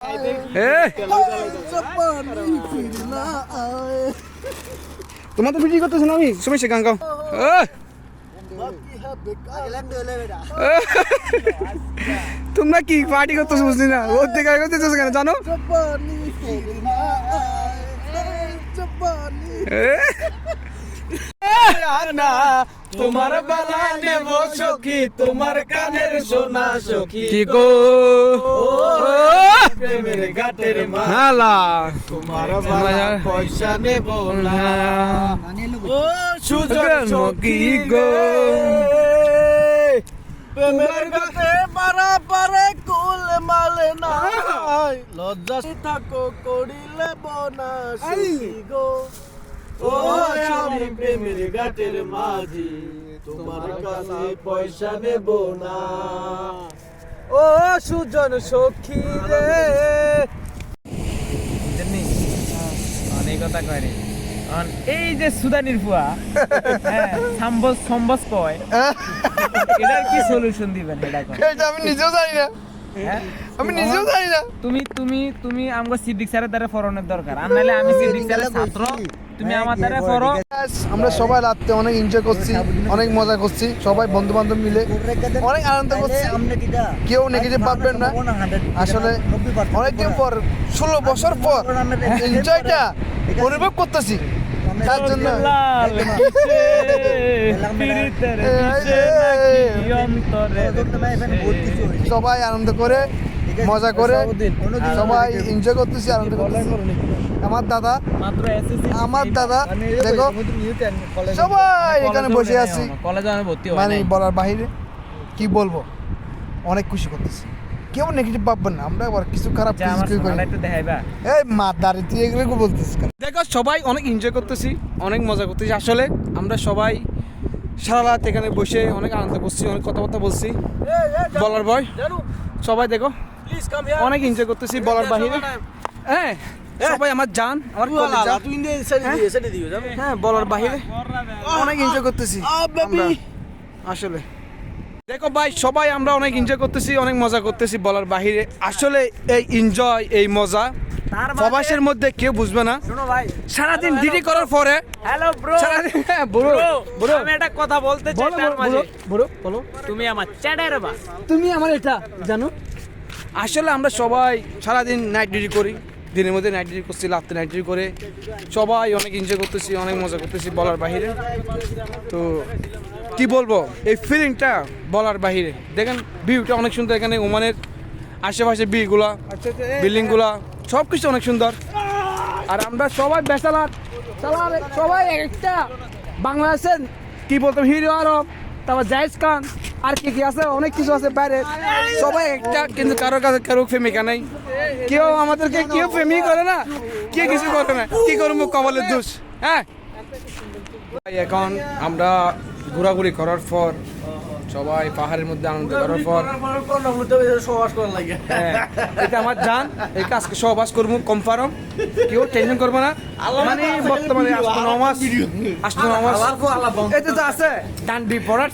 এ তোমার তো ভিডিও করতেছ না আমি? সমস্যা গান গাও। তোমরা কি পার্টি করতেছো বুঝলি না? ওর থেকে করতেছো কেন জানো? তোমার বেলা নেব সখী তোমার কানের সোনা সখী। কি গো? প্রেমের ঘাটের মা হালা তোমার পয়সা নেব না ও সুজন সখী গো প্রেমের ঘাটে পারা পারে কুল মালে না লজ্জা থাকো করিলে বনা সখী গো ও আমি প্রেমের ঘাটের মাঝি তোমার কাছে পয়সা নেব না ও সুজন সখী রে। অনেক কথা এই যে সুদানির ফুয়া হ্যাঁ সাম্বস সম্বস কয় এটার কি সলিউশন দিবেন? এটা আমি নিজেও জানি না। আমি নিজেও জানি না। তুমি তুমি তুমি আমগো সিদ্দিক স্যারের দ্বারা ফরনের দরকার। আর নাহলে আমি সিদ্দিক স্যারের ছাত্র। তুমি আমার দ্বারা ফরো। আমরা সবাই রাত্রে অনেক এনজয় করছি অনেক মজা করছি সবাই বন্ধু বান্ধব মিলে। অনেক আনন্দ করছি। কেউ নেগেটিভ ভাববেন না। আসলে অনেকদিন পর ষোলো বছর পর এনজয়টা অনুভব করতেছি। তার জন্য। সবাই আনন্দ করে মজা করে সবাই এনজয় করতেছি আনন্দ করতেছি আমার দাদা আমার দাদা দেখো সবাই এখানে বসে আছি কলেজে আমি ভর্তি মানে বলার বাইরে কি বলব অনেক খুশি করতেছি কেউ নেগেটিভ ভাববেন না? আমরা আবার কিছু খারাপ কিছু করি। সোনাটা একটু দেখাইবা। এই মাদারে তুই এগুলো কি বলতেছিস কেন? দেখো সবাই অনেক এনজয় করতেছি অনেক মজা করতেছি। আসলে আমরা সবাই সারা রাত এখানে বসে অনেক আনন্দ করছি অনেক কথাবার্তা বলছি। বলার বয় সবাই দেখো প্লিজ কাম হিয়ার অনেক এনজয় করতেছি বলার বাহিরে। হ্যাঁ সবাই আমার জান আমার কলেজ। জান। তুই ইন্ডিয়া সাইড দিয়ে সাইড দিও যাবে হ্যাঁ বলার বাহিরে। অনেক এনজয় করতেছি। আ বেবি আসলে। দেখো ভাই সবাই আমরা অনেক এনজয় করতেছি অনেক মজা করতেছি বলার বাহিরে। আসলে এই এনজয় এই মজা মানে- প্রবাসের মধ্যে কেউ বুঝবে না। শোনো ভাই সারাদিন ডিউটি করার পরে হ্যালো ব্রো বুড়ো বুড়ো আমি একটা কথা বলতে চাই তার মাঝে। বুড়ো বলো। তুমি আমার বা। তুমি আমার এটা জানো? আসলে আমরা সবাই সারাদিন নাইট ডিউটি করি দিনের মধ্যে নাইট ডিউটি করছি রাত্রে নাইট ডিউটি করে। সবাই অনেক এনজয় করতেছি অনেক মজা করতেছি বলার বাহিরে। তো কি বলব? এই ফিলিংটা বলার বাহিরে। দেখেন ভিউটা অনেক সুন্দর এখানে ওমানের আশেপাশে বিলগুলা বিল্ডিংগুলা সব কিছু অনেক সুন্দর। আর আমরা সবাই বেসালার সালার সবাই একটা বাংলাদেশের কি বলতাম হিরো আরব তারপর জায়েজ খান আর কি কি আছে? অনেক কিছু আছে বাইরে। সবাই একটা কিন্তু কারোর কাছে কারও প্রেমিকা নেই। কেউ আমাদেরকে কেউ প্রেমিক করে না। কে কিছু করে না। কি করব কবলের দোষ? হ্যাঁ? এখন আমরা ঘোরাঘুরি করার পর সবাই পাহাড়ের মধ্যে আনন্দ করার পর সবাস করা লাগে। হ্যাঁ, এটা আমার জান এটা আজকে সহবাস করব কনফার্ম। কেউ টেনশন করব না। মানে বর্তমানে আসতো নমাস আসতো নমাস এতে তো আছে। ডান্ডি পড়ার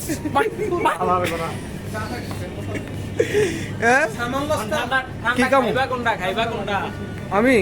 হ্যাঁ? কি কাম? আমি?